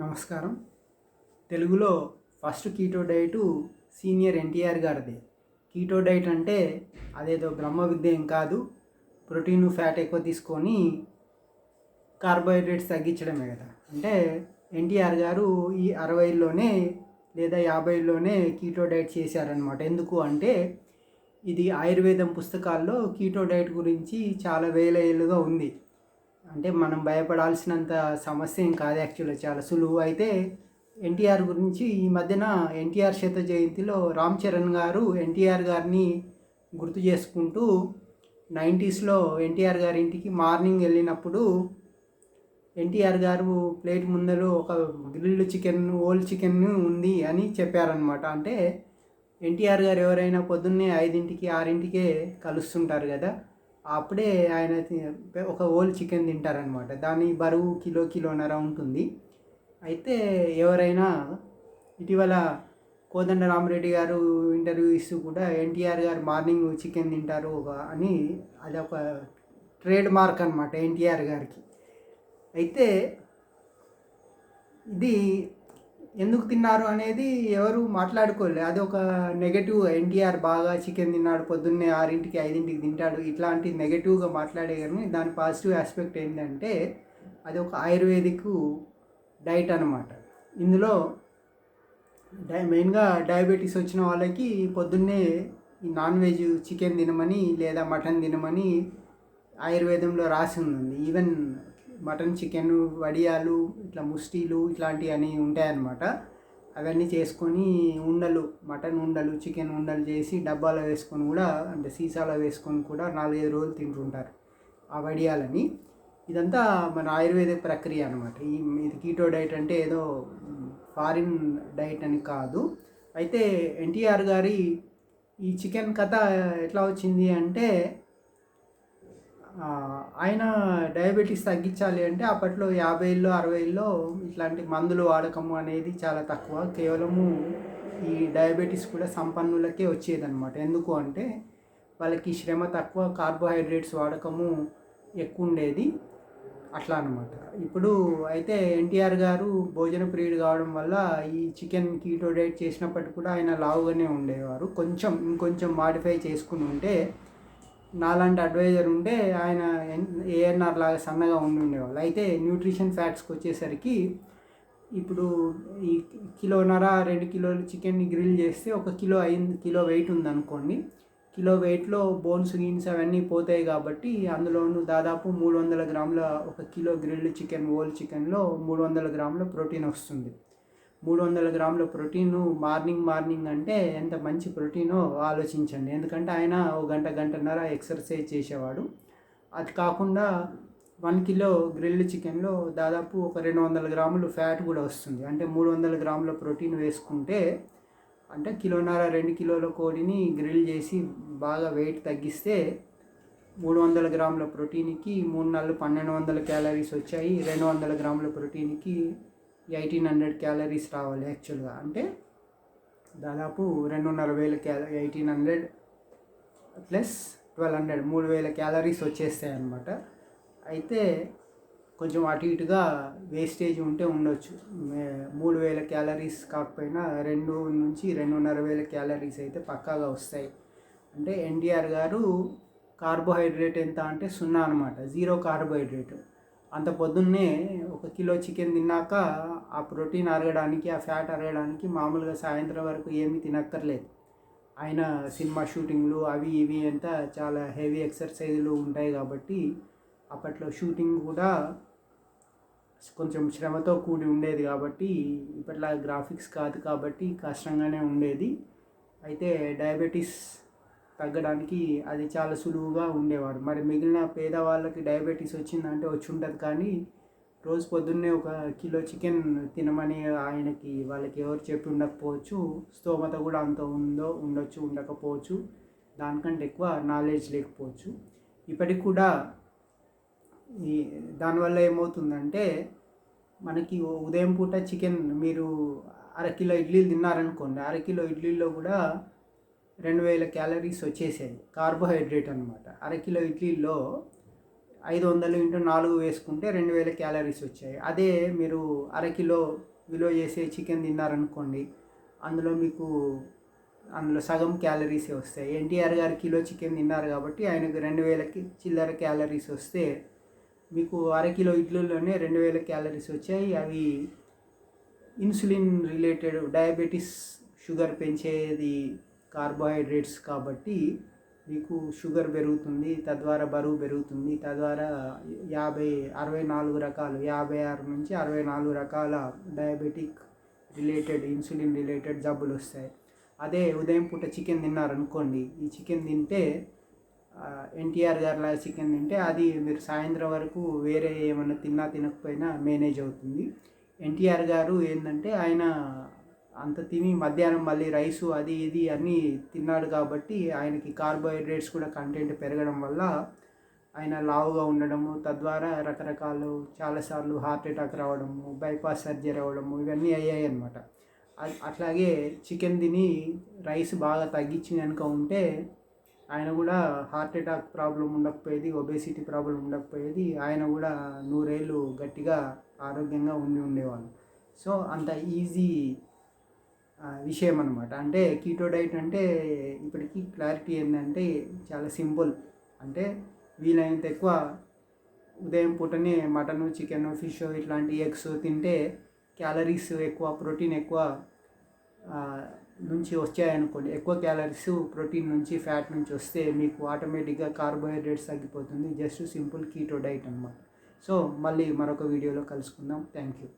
నమస్కారం. తెలుగులో first keto diet senior NTR గారిది. కీటో డైట్ అంటే అదేదో బ్రహ్మ విద్య ఏం కాదు. ప్రోటీన్ ఫ్యాట్ ఎక్కువ తీసుకొని కార్బోహైడ్రేట్స్ తగ్గించడమే కదా. అంటే ఎన్టీఆర్ గారు ఈ అరవైలోనే లేదా యాభైలోనే కీటో డైట్ చేశారనమాట ఎందుకు అంటే ఇది ఆయుర్వేదం పుస్తకాల్లో కీటో డైట్ గురించి చాలా వేల ఏళ్ళుగా ఉంది. అంటే మనం భయపడాల్సినంత సమస్య ఏం కాదు యాక్చువల్గా చాలా సులువు. అయితే ఎన్టీఆర్ గురించి ఈ మధ్యన ఎన్టీఆర్ శత జయంతిలో రామ్ చరణ్ గారు ఎన్టీఆర్ గారిని గుర్తు చేసుకుంటూ నైంటీస్లో ఎన్టీఆర్ గారి ఇంటికి మార్నింగ్ వెళ్ళినప్పుడు ఎన్టీఆర్ గారు ప్లేట్ ముందర ఒక గ్రిల్డ్ చికెన్ ఓల్డ్ చికెన్ ఉంది అని చెప్పారనమాట అంటే ఎన్టీఆర్ గారు ఎవరైనా పొద్దున్నే ఐదింటికి ఆరింటికే కలుస్తుంటారు కదా. అప్పుడే ఆయన ఒక హోల్ చికెన్ తింటారనమాట దాని బరువు కిలో కిలోన్నర ఉంటుంది. అయితే ఎవరైనా ఇటీవల కోదండ రామరెడ్డి గారు ఇంటర్వ్యూ ఇస్తూ కూడా ఎన్టీఆర్ గారు మార్నింగ్ చికెన్ తింటారు ఒక- అని అది ఒక ట్రేడ్ మార్క్ అనమాట ఎన్టీఆర్ గారికి. అయితే ఇది ఎందుకు తిన్నారు అనేది ఎవరు మాట్లాడుకోలేదు అది ఒక నెగటివ్ ఎన్టీఆర్ బాగా చికెన్ తిన్నాడు పొద్దున్నే ఆరింటికి ఐదింటికి తింటాడు. ఇట్లాంటి నెగటివ్గా మాట్లాడే కానీ దాని పాజిటివ్ ఆస్పెక్ట్ ఏంటంటే అది ఒక ఆయుర్వేదిక్ డైట్ అనమాట ఇందులో డై మెయిన్గా డయాబెటీస్ వచ్చిన వాళ్ళకి పొద్దున్నే ఈ నాన్ వెజ్ చికెన్ తినమని లేదా మటన్ తినమని ఆయుర్వేదంలో రాసి ఉంది ఈవెన్ మటన్ చికెన్ వడియాలు ఇట్లా ముస్టీలు ఇట్లాంటివి అని ఉంటాయన్నమాట. అవన్నీ చేసుకొని ఉండలు మటన్ ఉండలు చికెన్ ఉండలు చేసి డబ్బాలో వేసుకొని కూడా అంటే సీసాలో వేసుకొని కూడా నాలుగైదు రోజులు తింటుంటారు ఆ వడియాలని. ఇదంతా మన ఆయుర్వేద ప్రక్రియ అనమాట ఈ ఇది కీటో డైట్ అంటే ఏదో ఫారిన్ డైట్ అని కాదు. అయితే ఎన్టీఆర్ గారి ఈ చికెన్ కథ ఎట్లా వచ్చింది అంటే ఆయన డయాబెటీస్ తగ్గించాలి అంటే అప్పట్లో యాభైలో అరవైలో ఇట్లాంటి మందులు వాడకము అనేది చాలా తక్కువ. కేవలము ఈ డయాబెటీస్ కూడా సంపన్నులకే వచ్చేదన్నమాట. ఎందుకు అంటే వాళ్ళకి శ్రమ తక్కువ కార్బోహైడ్రేట్స్ వాడకము ఎక్కువ ఉండేది అట్లా అనమాట ఇప్పుడు అయితే ఎన్టీఆర్ గారు భోజన ప్రియుడు కావడం వల్ల ఈ చికెన్ కీటో డైట్ చేసినప్పటికీ కూడా ఆయన లావుగానే ఉండేవారు. కొంచెం ఇంకొంచెం మాడిఫై చేసుకుని ఉంటే నాలాంటి అడ్వైజర్ ఉంటే ఆయన ఏఎన్ఆర్ లాగా సన్నగా ఉండి ఉండేవాళ్ళు అయితే న్యూట్రిషన్ ఫ్యాక్ట్స్కి వచ్చేసరికి ఇప్పుడు ఈ కిలోన్నర రెండు కిలోలు చికెన్ని గ్రిల్ చేస్తే ఒక కిలో అయింది కిలో వెయిట్ ఉందనుకోండి. కిలో వెయిట్లో బోన్స్ గీన్స్ అవన్నీ పోతాయి కాబట్టి అందులోనూ దాదాపు మూడు వందల గ్రాముల ఒక కిలో గ్రిల్డ్ చికెన్ ఓల్ చికెన్లో మూడు వందల గ్రాముల ప్రోటీన్ వస్తుంది. మూడు వందల గ్రాముల ప్రోటీన్ మార్నింగ్ మార్నింగ్ అంటే ఎంత మంచి ప్రోటీనో ఆలోచించండి. ఎందుకంటే ఆయన ఒక గంట గంటన్నర ఎక్సర్సైజ్ చేసేవాడు. అది కాకుండా వన్ కిలో గ్రిల్డ్ చికెన్లో దాదాపు ఒక రెండు వందల గ్రాములు ఫ్యాట్ కూడా వస్తుంది. అంటే మూడు వందల గ్రాముల ప్రోటీన్ వేసుకుంటే అంటే కిలోన్నర రెండు కిలోల కోడిని గ్రిల్ చేసి బాగా వెయిట్ తగ్గిస్తే మూడు వందల గ్రాముల ప్రోటీన్కి మూడు నాలుగు పన్నెండు వందల క్యాలరీస్ వచ్చాయి. రెండు వందల గ్రాముల ప్రోటీన్కి ఎయిటీన్ హండ్రెడ్ క్యాలరీస్ రావాలి యాక్చువల్గా. అంటే దాదాపు రెండున్నర వేల క్యాల eighteen hundred plus twelve hundred మూడు వేల క్యాలరీస్ వచ్చేస్తాయి అన్నమాట అయితే కొంచెం అటు ఇటుగా వేస్టేజ్ ఉంటే ఉండొచ్చు. మూడు వేల క్యాలరీస్ కాకపోయినా రెండు నుంచి రెండున్నర వేల క్యాలరీస్ అయితే పక్కాగా వస్తాయి. అంటే ఎన్టీఆర్ గారు కార్బోహైడ్రేట్ ఎంత అంటే సున్నా అనమాట జీరో కార్బోహైడ్రేట్. అంత పొద్దున్నే ఒక కిలో చికెన్ తిన్నాక ఆ ప్రోటీన్ అరగడానికి ఆ ఫ్యాట్ అరగడానికి మామూలుగా సాయంత్రం వరకు ఏమీ తినక్కర్లేదు. ఆయన సినిమా షూటింగ్లు అవి ఇవి అంతా చాలా హెవీ ఎక్సర్సైజులు ఉంటాయి కాబట్టి అప్పట్లో షూటింగ్ కూడా కొంచెం శ్రమతో కూడి ఉండేది కాబట్టి ఇప్పట్లా గ్రాఫిక్స్ కాదు కాబట్టి కష్టంగానే ఉండేది. అయితే డయాబెటీస్ తగ్గడానికి అది చాలా సులువుగా ఉండేవాడు. మరి మిగిలిన పేదవాళ్ళకి డయాబెటీస్ వచ్చిందంటే వచ్చి ఉంటుంది కానీ రోజు పొద్దున్నే ఒక కిలో చికెన్ తినమని ఆయనకి వాళ్ళకి ఎవరు చెప్పి ఉండకపోవచ్చు. స్తోమత కూడా అంత ఉందో ఉండొచ్చు ఉండకపోవచ్చు. దానికంటే ఎక్కువ నాలెడ్జ్ లేకపోవచ్చు. ఇప్పటికి కూడా ఈ దానివల్ల ఏమవుతుందంటే మనకి ఉదయం పూట చికెన్ మీరు అరకిలో ఇడ్లీలు తిన్నారనుకోండి అరకిలో ఇడ్లీలో కూడా రెండు వేల క్యాలరీస్ వచ్చేసేది. కార్బోహైడ్రేట్ అనమాట అరకిలో ఇడ్లీలో ఐదు వందలు ఇంటూ నాలుగు వేసుకుంటే రెండు వేల క్యాలరీస్ వచ్చాయి. అదే మీరు అరకిలో విలువ చేసే చికెన్ తిన్నారనుకోండి అందులో మీకు అందులో సగం క్యాలరీసే వస్తాయి. ఎన్టీఆర్ గారు కిలో చికెన్ తిన్నారు కాబట్టి ఆయనకు రెండు వేలకి చిల్లర క్యాలరీస్ వస్తే మీకు అరకిలో ఇడ్లీలోనే రెండు వేల క్యాలరీస్ వచ్చాయి. అవి ఇన్సులిన్ రిలేటెడ్ డయాబెటీస్ షుగర్ పెంచేది కార్బోహైడ్రేట్స్ కాబట్టి మీకు షుగర్ పెరుగుతుంది తద్వారా బరువు పెరుగుతుంది తద్వారా యాభై అరవై నాలుగు రకాలు యాభై ఆరు నుంచి అరవై నాలుగు రకాల డయాబెటిక్ రిలేటెడ్ ఇన్సులిన్ రిలేటెడ్ జబ్బులు వస్తాయి. అదే ఉదయం పూట చికెన్ తిన్నారనుకోండి ఈ చికెన్ తింటే ఎన్టీఆర్ గారిలా చికెన్ తింటే అది మీరు సాయంత్రం వరకు వేరే ఏమైనా తిన్నా తినకపోయినా మేనేజ్ అవుతుంది. ఎన్టీఆర్ గారు ఏంటంటే ఆయన అంత తిని మధ్యాహ్నం మళ్ళీ రైసు అది ఇది అన్నీ తిన్నాడు కాబట్టి ఆయనకి కార్బోహైడ్రేట్స్ కూడా కంటెంట్ పెరగడం వల్ల ఆయన లావుగా ఉండడము తద్వారా రకరకాలు చాలాసార్లు హార్ట్ అటాక్ రావడము బైపాస్ సర్జరీ అవ్వడము ఇవన్నీ అయ్యాయి అనమాట అట్లాగే చికెన్ తిని రైస్ బాగా తగ్గించి కనుక ఉంటే ఆయన కూడా హార్ట్ అటాక్ ప్రాబ్లం ఉండకపోయేది ఒబేసిటీ ప్రాబ్లం ఉండకపోయేది ఆయన కూడా నూరేళ్ళు గట్టిగా ఆరోగ్యంగా ఉండి ఉండేవాళ్ళు. సో అంత ఈజీ విషయం అనమాట అంటే కీటో డైట్ అంటే ఇప్పటికీ క్లారిటీ ఏంటంటే చాలా సింపుల్ అంటే వీలైనంత ఎక్కువ ఉదయం పూటనే మటను చికెన్ ఫిష్ ఇట్లాంటి ఎగ్స్ తింటే క్యాలరీస్ ఎక్కువ ప్రోటీన్ ఎక్కువ నుంచి వచ్చాయనుకోండి. ఎక్కువ క్యాలరీస్ ప్రోటీన్ నుంచి ఫ్యాట్ నుంచి వస్తే మీకు ఆటోమేటిక్గా కార్బోహైడ్రేట్స్ తగ్గిపోతుంది. జస్ట్ సింపుల్ కీటో డైట్ అనమాట సో మళ్ళీ మరొక వీడియోలో కలుసుకుందాం. Thank you